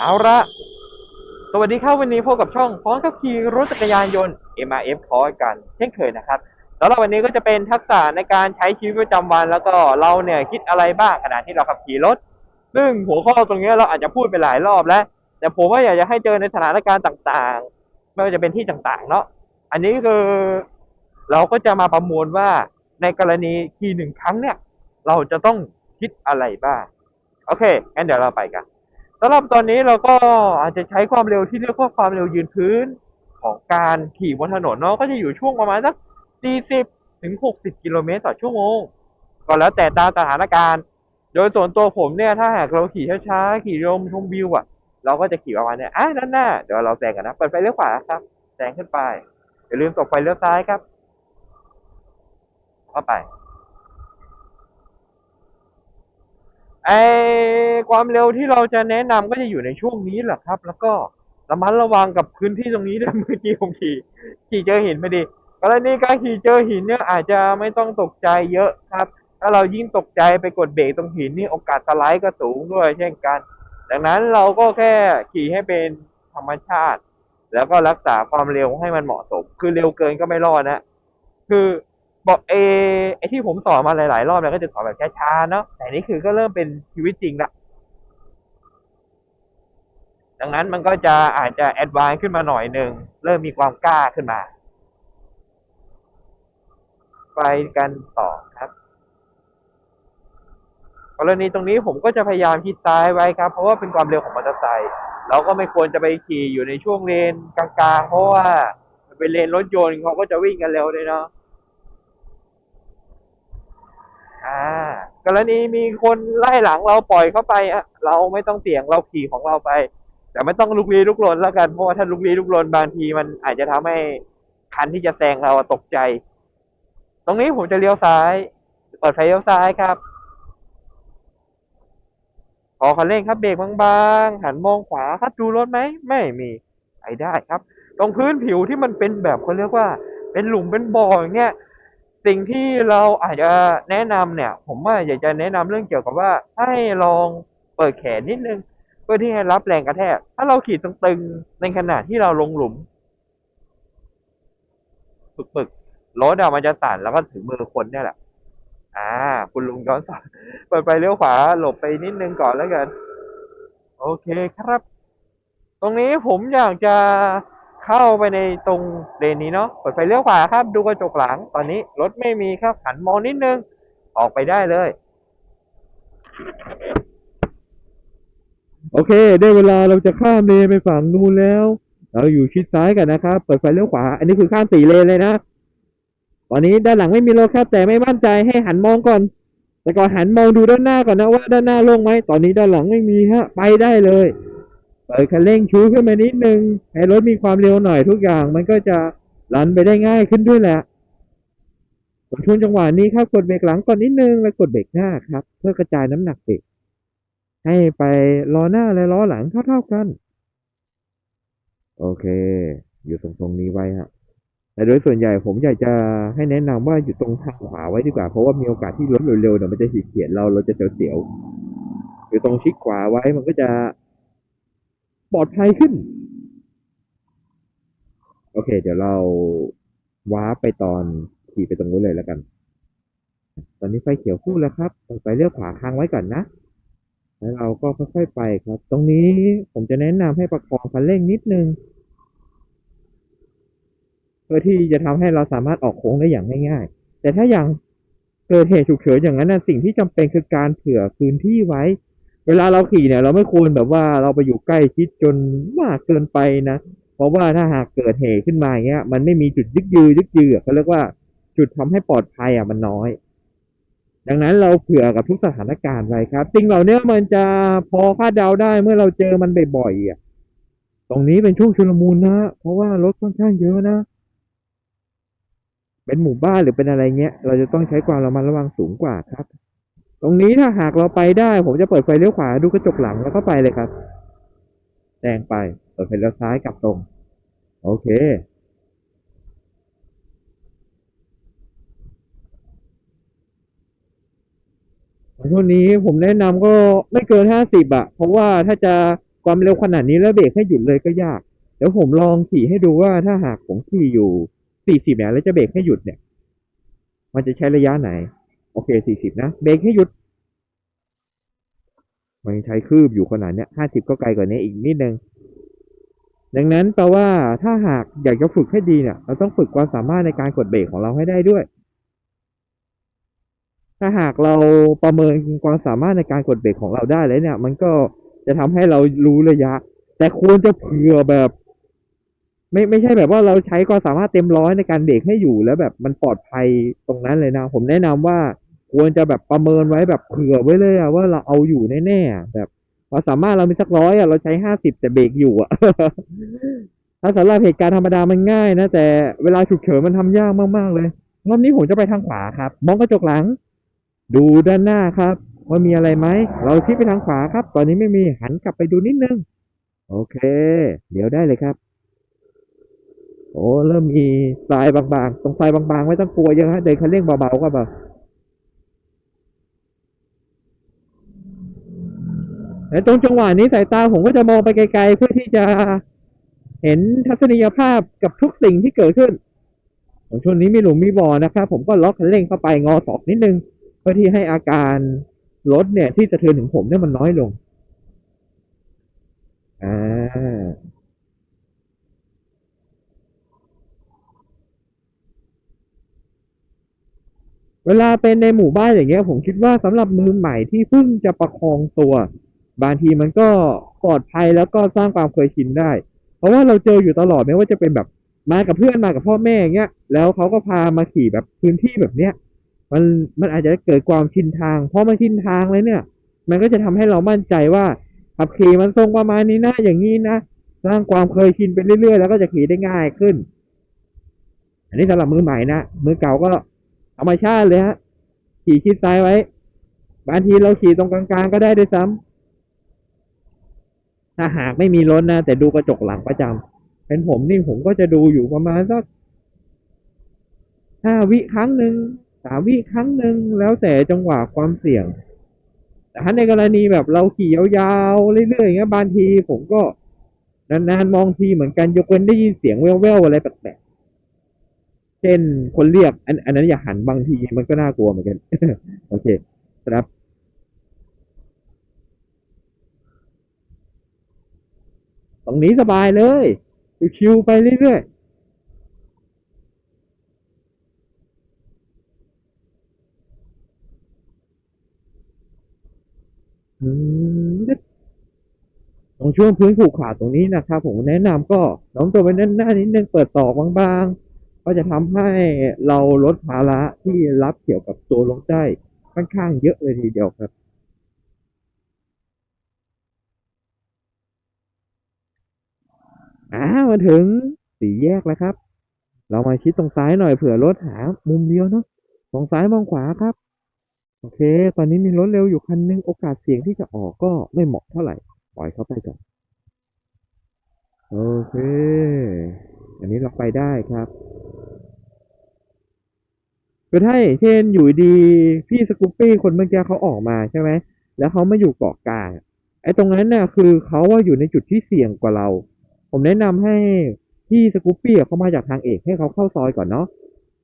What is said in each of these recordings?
เอาละสวัสดีครับวันนี้พบกับช่องฟ้องขับขี่รถจักรยานยนต์ MRF คอกัน เช่นเคยนะครับสำหรับวันนี้ก็จะเป็นทักษะในการใช้ชีวิตประจำวัน แล้วก็เราเนี่ยคิดอะไรบ้างขณะที่เราขับขี่รถ ซึ่งหัวข้อตรงนี้เราอาจจะพูดไปหลายรอบแล้ว แต่ผมว่าอยากจะให้เจอในสถานการณ์ต่างๆ ไม่ว่าจะเป็นที่ต่างๆ เนาะอันนี้คือเราก็จะมาประมวลว่าในกรณีขี่หนึ่งครั้งเนี่ย เราจะต้องคิดอะไรบ้าง โอเคงั้นเดี๋ยวเราไปกัน สำหรับตอนนี้เราก็อาจจะใช้ความเร็วที่เรียกว่าความเร็วยืนพื้นของการขี่บนถนนเนาะก็จะอยู่ช่วงประมาณสัก 40 ถึง 60 กิโลเมตรต่อชั่วโมง ก็แล้วแต่ตามสถานการณ์ โดยส่วนตัวผมเนี่ยถ้าหากเราขี่ช้าๆ ขี่ลมชมวิวอะ เราก็จะขี่ประมาณเนี้ยอะนั่นน่ะเดี๋ยวเราแซงกันนะ เปิดไฟเลี้ยวขวาครับแซงขึ้นไป อย่าลืมตบไฟเลี้ยวซ้ายครับเข้าไปไอ ความเร็วที่เราจะแนะนำก็จะอยู่ในช่วงนี้แหละครับ แล้วก็ระมัดระวังกับพื้นที่ตรงนี้ด้วยเมื่อกี้ผมขี่ขี่เจอหินไม่ดีกรณีการขี่เจอหินเนี่ยอาจจะไม่ต้องตกใจเยอะครับ ถ้าเรายิ่งตกใจไปกดเบรกตรงหินนี่โอกาสสไลด์ก็สูงด้วย เช่นกัน ดังนั้นเราก็แค่ขี่ให้เป็นธรรมชาติ แล้วก็รักษาความเร็วให้มันเหมาะสม คือเร็วเกินก็ไม่รอดนะ คือบอกเอไอที่ผมสอนมาหลาย ๆ รอบแล้วก็จะสอนแบบช้าๆเนาะแต่นี่คือก็เริ่มเป็นชีวิตจริงละ ดังนั้นมันก็จะอาจจะแอดวานซ์ขึ้นมาหน่อยหนึ่งเริ่มมีความกล้าขึ้นมา ไปกันต่อครับกรณีตรงนี้ผมก็จะพยายามชิดซ้ายไว้ครับ เพราะว่าเป็นความเร็วของมอเตอร์ไซค์เราก็ไม่ควรจะไปขี่อยู่ในช่วงเลนกลางๆ เพราะว่าเป็นเลนรถยนต์เขาก็จะวิ่งกันเร็วเลยเนาะอ่ากรณีมีคนไล่หลังเราปล่อยเข้าไปอะเราไม่ต้องเสี่ยงเราขี่ของเราไป แต่ไม่ต้องลุกลี้ลุกลนแล้วกันเพราะว่าถ้าลุกลี้ลุกลนบางทีมันอาจจะทำให้คันที่จะแซงเราตกใจ ตรงนี้ผมจะเลี้ยวซ้ายเปิดไฟเลี้ยวซ้ายครับพอคันเร่งครับเบรกบางๆหันมองขวาครับดูรถไหมไม่มีไปได้ครับ ตรงพื้นผิวที่มันเป็นแบบเขาเรียกว่า เป็นหลุมเป็นบ่ออย่างเงี้ยสิ่งที่เราอาจจะแนะนำเนี่ย ผมว่าอยากจะแนะนำเรื่องเกี่ยวกับว่าให้ลองเปิดแขนนิดนึง พื่อที่ให้รับแรงกระแทก ถ้าเราขี่ตึงๆในขณะที่เราลงหลุมปึกๆรถอะมันจะสั่นแล้วก็ถึงมือคนเนี่ยแหละ อ่า คุณลุงย้อนสอนเปิดไปเลี้ยวขวาหลบไปนิดนึงก่อนแล้วกัน โอเคครับ ตรงนี้ผมอยากจะเข้าไปในตรงเลนนี้เนาะเปิดไฟเลี้ยวขวาครับ ดูกระจกหลัง ตอนนี้รถไม่มีครับหันมองนิดนึง ออกไปได้เลย โอเค ได้เวลาเราจะข้ามเลนไปฝั่งนู้นแล้ว เราอยู่ชิดซ้ายกันนะครับ เปิดไฟเลี้ยวขวา อันนี้คือข้ามสี่เลนเลยนะ ตอนนี้ด้านหลังไม่มีรถครับ แต่ไม่มั่นใจให้หันมองก่อน แต่ก่อนหันมองดูด้านหน้าก่อนนะว่าด้านหน้าโล่งไหม ตอนนี้ด้านหลังไม่มีฮะ ไปได้เลย เปิดคันเร่งชูขึ้นมานิดนึง ให้รถมีความเร็วหน่อยทุกอย่าง มันก็จะรันไปได้ง่ายขึ้นด้วยแหละส่วนช่วงจังหวะนี้ครับกดเบรกหลังก่อนนิดนึงแล้วกดเบรกหน้าครับ เพื่อกระจายน้ำหนักเบรก ให้ไปล้อหน้าและล้อหลังเท่าๆกัน โอเค อยู่ตรงตรงนี้ไว้ฮะแต่โดยส่วนใหญ่ผมอยากจะให้แนะนำว่าอยู่ตรงทางขวาไว้ดีกว่า เพราะว่ามีโอกาสที่รถเร็วๆเนี่ยมันจะเฉียดๆเราเราจะเสียวๆอยู่ตรงชิดขวาไว้มันก็จะปลอดภัยขึ้น โอเค เดี๋ยวเราว้าไปตอนขี่ไปตรงนู้นเลยแล้วกัน ตอนนี้ไฟเขียวคู่แล้วครับ ไปเลี้ยวขวาค้างไว้ก่อนนะ แล้วเราก็ค่อยๆไปครับ ตรงนี้ผมจะแนะนำให้ประคองคันเร่งนิดนึง เพื่อที่จะทำให้เราสามารถออกโค้งได้อย่างง่ายๆ แต่ถ้าอย่างเกิดเหตุฉุกเฉินอย่างนั้นนะสิ่งที่จำเป็นคือการเผื่อพื้นที่ไว้ เวลาเราขี่เนี่ย เราไม่ควรแบบว่าเราไปอยู่ใกล้ชิดจนมากเกินไปนะ เพราะว่าถ้าหากเกิดเหตุขึ้นมาอย่างเงี้ย มันไม่มีจุดยึกยือยึกยืออะเขาเรียกว่าจุดทำให้ปลอดภัยอะมันน้อย ดังนั้นเราเผื่อกับทุกสถานการณ์ไว้ครับสิ่งเหล่านี้มันจะพอคาดเดาได้เมื่อเราเจอมันบ่อยๆอะตรงนี้เป็นช่วงชุลมุนนะเพราะว่ารถค่อนข้างเยอะนะ เป็นหมู่บ้านหรือเป็นอะไรเงี้ย เราจะต้องใช้ความระมัดระวังสูงกว่าครับ ตรงนี้ถ้าหากเราไปได้ ผมจะเปิดไฟเลี้ยวขวาดูกระจกหลังแล้วก็ไปเลยครับแซงไปเปิดไฟเลี้ยวซ้ายกลับตรง โอเค ช่วงนี้ผมแนะนำก็ไม่เกินห้าสิบอะเพราะว่าถ้าจะความเร็วขนาดนี้แล้วเบรกให้หยุดเลยก็ยากเดี๋ยวผมลองขี่ให้ดูว่าถ้าหากผมขี่อยู่สี่สิบเนี่ยแล้วจะเบรกให้หยุดเนี่ย มันจะใช้ระยะไหน โอเคสี่สิบนะเบรกให้หยุดมันใช้คืบอยู่ขนาดเนี้ยห้าสิบก็ไกลกว่านี้อีกนิดนึงดังนั้นแปลว่าถ้าหากอยากจะฝึกให้ดีเนี่ย เราต้องฝึกความสามารถในการกดเบรกของเราให้ได้ด้วย ถ้าหากเราประเมินความสามารถในการกดเบรกของเราได้แล้วเนี่ย มันก็จะทำให้เรารู้ระยะ แต่ควรจะเผื่อแบบ ไม่ไม่ใช่แบบว่าเราใช้ความสามารถเต็มร้อยในการเบรกให้อยู่แล้วแบบมันปลอดภัยตรงนั้นเลยนะ ผมแนะนำว่าควรจะแบบประเมินไว้แบบเผื่อไว้เลยอะว่าเราเอาอยู่แน่ๆแบบความสามารถเรามีสักร้อยอะเราใช้ห้าสิบแต่เบรกอยู่อะถ้าสำหรับเหตุการณ์ธรรมดามันง่ายนะแต่เวลาฉุกเฉินมันทำยากมากๆเลยรอบนี้ผมจะไปทางขวาครับ มองกระจกหลัง ดูด้านหน้าครับ ว่ามีอะไรไหม เราชี้ไปทางขวาครับ ตอนนี้ไม่มีหันกลับไปดูนิดนึง โอเค เดี๋ยวได้เลยครับ โอ้เริ่มมีทรายบางๆ ตรงทรายบางๆ ไม่ต้องกลัวเยอะฮะเดินคันเร่งเบาๆก็แบบและตรงจังหวะนี้สายตาผมก็จะมองไปไกลๆ เพื่อที่จะเห็นทัศนียภาพกับทุกสิ่งที่เกิดขึ้นช่วงนี้มีหลุมมีบ่อนะครับ ผมก็ล็อกคันเร่งเข้าไปงอศอกนิดนึง เพื่อที่ให้อาการรถเนี่ย ที่สะเทือนถึงผมเนี่ยมันน้อยลง อ่าเวลาเป็นในหมู่บ้านอย่างเงี้ย ผมคิดว่าสำหรับมือใหม่ที่เพิ่งจะประคองตัว บางทีมันก็ปลอดภัยแล้วก็สร้างความเคยชินได้ เพราะว่าเราเจออยู่ตลอดไม่ว่าจะเป็นแบบมากับเพื่อนมากับพ่อแม่อย่างเงี้ยแล้วเขาก็พามาขี่แบบพื้นที่แบบเนี้ย มันมันอาจจะเกิดความชินทาง เพอมันชินทางเลยเนี่ย มันก็จะทำให้เรามั่นใจว่าขับขี่มันทรงประมาณนี้นะอย่างนี้นะสร้างความเคยชินไปเรื่อยๆ แล้วก็จะขี่ได้ง่ายขึ้น อันนี้สำหรับมือใหม่นะมือเก่าก็ธรรมชาติเลยฮะขี่ชิดซ้ายไว้ บางทีเราขี่ตรงกลางๆก็ได้ด้วยซ้ำถ้าหากไม่มีรถนะแต่ดูกระจกหลังประจำเป็นผมนี่ผมก็จะดูอยู่ประมาณสักห้าวิครั้งหนึ่งามวิครั้งหนึ่งแล้วแต่จังหวะความเสี่ยง แต่ถ้าในกรณีแบบเราขี่ยาวๆเรื่อยๆอย่างเงี้ยบางทีผมก็นานๆมองทีเหมือนกันยกเว้นได้ยินเสียงแว่วๆอะไรแปลกๆเช่นคนเรียกอันอันนั้นอย่าหันบางทีมันก็น่ากลัวเหมือนกัน โอเคครับตรงนี้สบายเลย ชิวๆไปเรื่อยๆ ตรงช่วงพื้นขรุขระตรงนี้นะครับผมแนะนำก็น้อมตัวไปด้านหน้านิดนึงเปิดตอกบางๆ ก็จะทำให้เราลดภาระที่รับเกี่ยวกับตัวรถได้ค่อนข้างเยอะเลยทีเดียวครับอ่ามาถึงสี่แยกแล้วครับ เรามาชิดตรงซ้ายหน่อยเผื่อรถหามุมเดียวเนาะมองซ้ายมองขวาครับ โอเค ตอนนี้มีรถเร็วอยู่คันนึง โอกาสเสี่ยงที่จะออกก็ไม่เหมาะเท่าไหร่ ปล่อยเขาไปก่อน โอเค อันนี้เราไปได้ครับคือถ้าเช่นอยู่ดีพี่สกูปปี้คนเมื่อกี้เขาออกมาใช่ไหม แล้วเขามาอยู่เกาะกลาง ไอ้ตรงนั้นน่ะคือเขาว่าอยู่ในจุดที่เสี่ยงกว่าเรา ผมแนะนำให้พี่สกูปปี้เขามาจากทางเอกให้เขาเข้าซอยก่อนเนาะ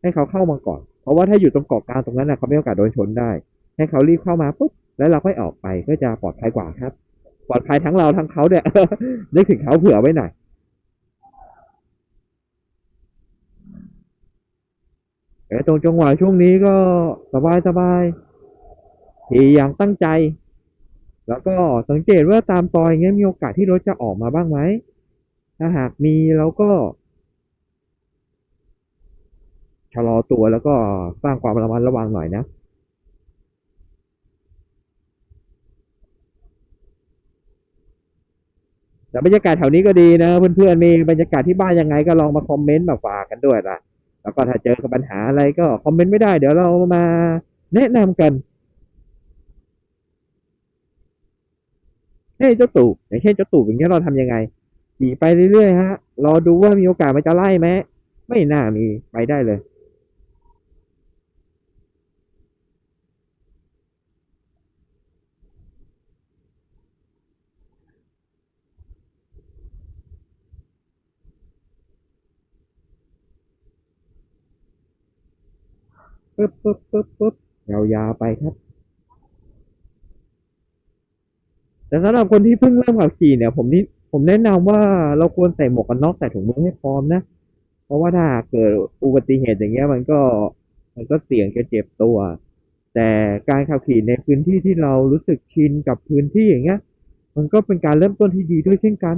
ให้เขาเข้ามาก่อน เพราะว่าถ้าอยู่ตรงเกาะกลางตรงนั้นน่ะเขาไม่โอกาสโดนชนได้ ให้เขารีบเข้ามาปุ๊บแล้วเราค่อยออกไปก็จะปลอดภัยกว่าครับ ปลอดภัยทั้งเราทั้งเขาเนี่ยนึกถึงเขาเผื่อไว้หน่อยแต่ตรงจังหวะช่วงนี้ก็สบายสบายขี่อย่างตั้งใจ แล้วก็สังเกตว่าตามซอยเงี้ยมีโอกาสที่รถจะออกมาบ้างไหมถ้าหากมีเราก็ ชะลอตัวแล้วก็สร้างความระมัดระวังหน่อยนะแต่บรรยากาศแถวนี้ก็ดีนะเพื่อนๆมีบรรยากาศที่บ้านยังไงก็ลองมาคอมเมนต์มาฝากกันด้วยนะแล้วก็ถ้าเจอกับปัญหาอะไรก็คอมเมนต์ไม่ได้เดี๋ยวเรามาแนะนำกันเฮ้เจ้าตู่อย่างเช่นเจ้าตู่อย่างเงี้ยเราทำยังไงขี่ไปเรื่อยๆฮะรอดูว่ามีโอกาสมันจะไล่ไหมไม่น่ามีไปได้เลย ปึ๊บปึ๊บปึ๊บปึ๊บยาวๆไปครับ แต่สำหรับคนที่เพิ่งเริ่มขับขี่เนี่ย ผมนี่ผมแนะนำว่าเราควรใส่หมวกกันน็อกใส่ถุงมือให้พร้อมนะ เพราะว่าถ้าเกิดอุบัติเหตุอย่างเงี้ยมันก็มันก็เสี่ยงจะเจ็บตัว แต่การขับขี่ในพื้นที่ที่เรารู้สึกชินกับพื้นที่อย่างเงี้ย มันก็เป็นการเริ่มต้นที่ดีด้วยเช่นกัน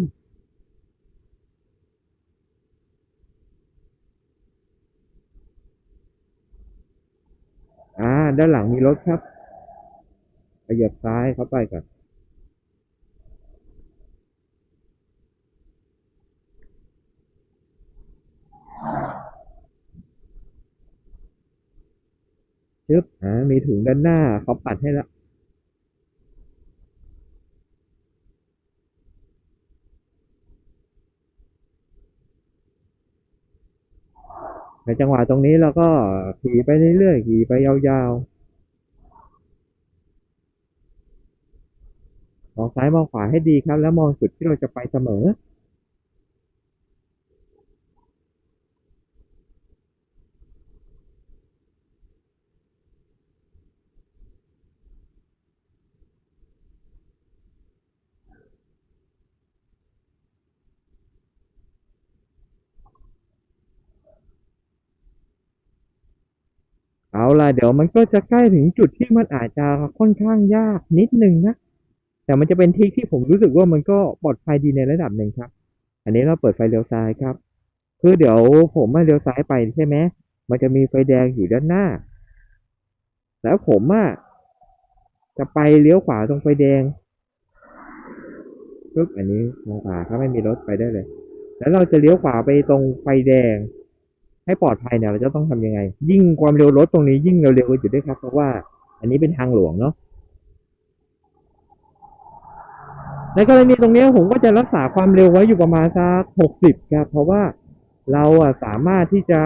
อ่า ด้านหลังมีรถครับขยับซ้ายเข้าไปก่อนชึบอ่ามีถุงด้านหน้าเขาปัดให้แล้ว ในจังหวะตรงนี้เราก็ขี่ไปเรื่อยๆขี่ไปยาวๆ มองซ้ายมองขวาให้ดีครับ แล้วมองจุดที่เราจะไปเสมอ ล่ะเดี๋ยวมันก็จะใกล้ถึงจุดที่มันอาจจะค่อนข้างยากนิดนึงนะ แต่มันจะเป็นทริคที่ผมรู้สึกว่ามันก็ปลอดภัยดีในระดับหนึ่งครับ อันนี้เราเปิดไฟเลี้ยวซ้ายครับ คือเดี๋ยวผมมาเลี้ยวซ้ายไปใช่ไหมมันจะมีไฟแดงอยู่ด้านหน้า แล้วผมอะจะไปเลี้ยวขวาตรงไฟแดงปึ๊บอันนี้มองขวาครับไม่มีรถไปได้เลย แล้วเราจะเลี้ยวขวาไปตรงไฟแดง ให้ปลอดภัยเนี่ยเราจะต้องทำยังไง ยิ่งความเร็วรถตรงนี้ยิ่งเร็วๆอยู่ด้วยครับเพราะว่า อันนี้เป็นทางหลวงเนาะในกรณีตรงเนี้ยผมก็จะรักษาความเร็วไว้อยู่ประมาณสักหกสิบครับเพราะว่าเราอะสามารถที่จะ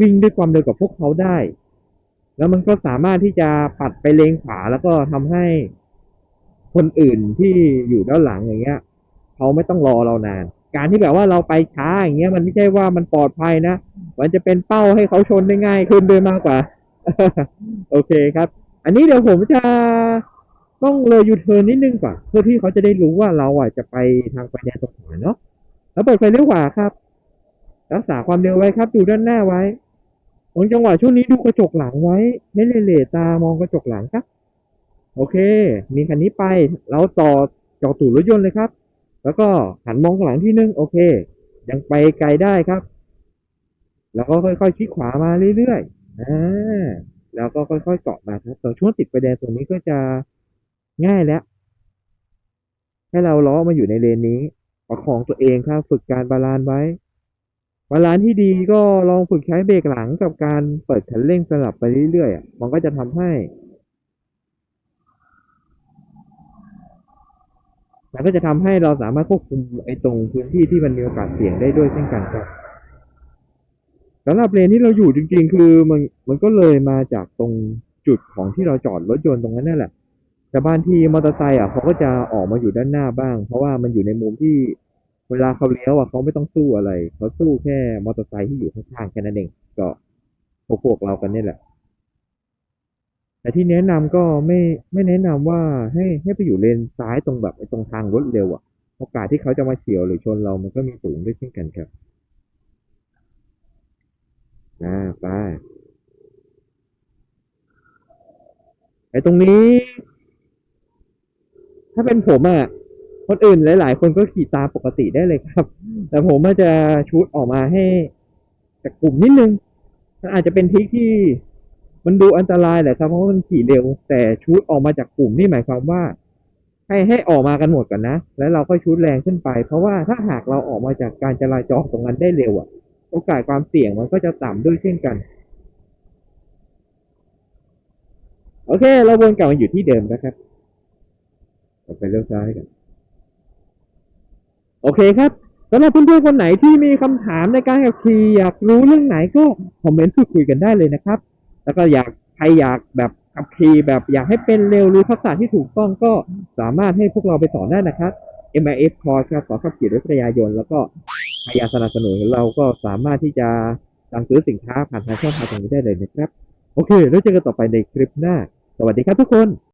วิ่งด้วยความเร็วกับพวกเขาได้ แล้วมันก็สามารถที่จะปัดไปเลนขวาแล้วก็ทำให้คนอื่นที่อยู่ด้านหลังอย่างเงี้ย เขาไม่ต้องรอเรานาน การที่แบบว่าเราไปช้าอย่างเงี้ยมันไม่ใช่ว่ามันปลอดภัยนะ มันจะเป็นเป้าให้เขาชนได้ง่ายขึ้นด้วยมากกว่า โอเคครับ อันนี้เดี๋ยวผมจะต้องเลยยูเทิร์นนิดนึงก่อนเพื่อที่เขาจะได้รู้ว่าเราอะจะไปทางไฟแดงตรงขวาเนาะแล้วเปิดไฟเลี้ยวขวาครับ รักษาความเร็วไว้ครับ ดูด้านหน้าไว้ตรงจังหวะช่วงนี้ดูกระจกหลังไว้ไม่เลเลตามองกระจกหลังครับ โอเค มีคันนี้ไป เราต่อจอตูดรถยนต์เลยครับ แล้วก็หันมองข้างหลังที่นึงโอเค ยังไปไกลได้ครับ แล้วก็ค่อยๆชิดขวามาเรื่อยๆอ่าแล้วก็ค่อยๆเกาะมาครับตรงช่วงติดไฟแดงตรงนี้ก็จะง่ายแล้ว ให้เราล้อมาอยู่ในเลนนี้ประคองตัวเองครับ ฝึกการบาลานไว้ บาลานที่ดีก็ลองฝึกใช้เบรกหลังกับการเปิดคันเร่งสลับไปเรื่อยๆมันก็จะทำให้ มันก็จะทำให้เราสามารถควบคุมไอ้ตรงพื้นที่ที่มันมีโอกาสเสี่ยงได้ด้วยเช่นกันครับสำหรับเลนที่เราอยู่จริง ๆ คือมันมันก็เลยมาจากตรงจุดของที่เราจอดรถยนต์ตรงนั้นนั่นแหละ แต่บางทีมอเตอร์ไซค์อะเขาก็จะออกมาอยู่ด้านหน้าบ้าง เพราะว่ามันอยู่ในมุมที่เวลาเขาเลี้ยวอะเขาไม่ต้องสู้อะไร เขาสู้แค่มอเตอร์ไซค์ที่อยู่ข้างๆแค่นั้นเองก็พวกพวกเรากันนี่แหละ แต่ที่แนะนำก็ไม่ไม่แนะนำว่าให้ให้ไปอยู่เลนซ้ายตรงแบบไอ้ตรงทางรถเร็วอะ โอกาสที่เขาจะมาเฉียวหรือชนเรามันก็มีสูงด้วยเช่นกันครับอ่าไปไอ้ตรงนี้ ถ้าเป็นผมอะคนอื่นหลาย ๆ คนก็ขี่ตามปกติได้เลยครับ แต่ผมอาจจะชูดออกมาให้จากกลุ่มนิดนึงมันอาจจะเป็นทริคที่ มันดูอันตรายแหละครับเพราะมันขี่เร็ว แต่ชูดออกมาจากกลุ่มนี่หมายความว่า ให้ให้ออกมากันหมดก่อนนะ แล้วเราก็ชูดแรงขึ้นไป เพราะว่าถ้าหากเราออกมาจากการจราจรตรงนั้นได้เร็วอะโอกาสความเสี่ยงมันก็จะต่ำด้วยเช่นกันโอเค เราวนกลับมาอยู่ที่เดิมนะครับไปเลี้ยวซ้ายกัน โอเคครับสำหรับเพื่อนๆคนไหนที่มีคำถามในการขับขี่อยากรู้เรื่องไหนก็คอมเมนต์พูดคุยกันได้เลยนะครับ แล้วก็อยากใครอยากแบบขับขี่แบบอยากให้เป็นเร็วรู้ทักษะที่ถูกต้องก็สามารถให้พวกเราไปสอนได้นะครับ MIF Course ครับสอนขับขี่รถจักรยานยนต์แล้วก็พยาสนับสนุนเราก็สามารถที่จะสั่งซื้อสินค้าผ่านทางช่องทางตรงนี้ได้เลยนะครับ โอเค แล้วเจอกันต่อไปในคลิปหน้า สวัสดีครับทุกคน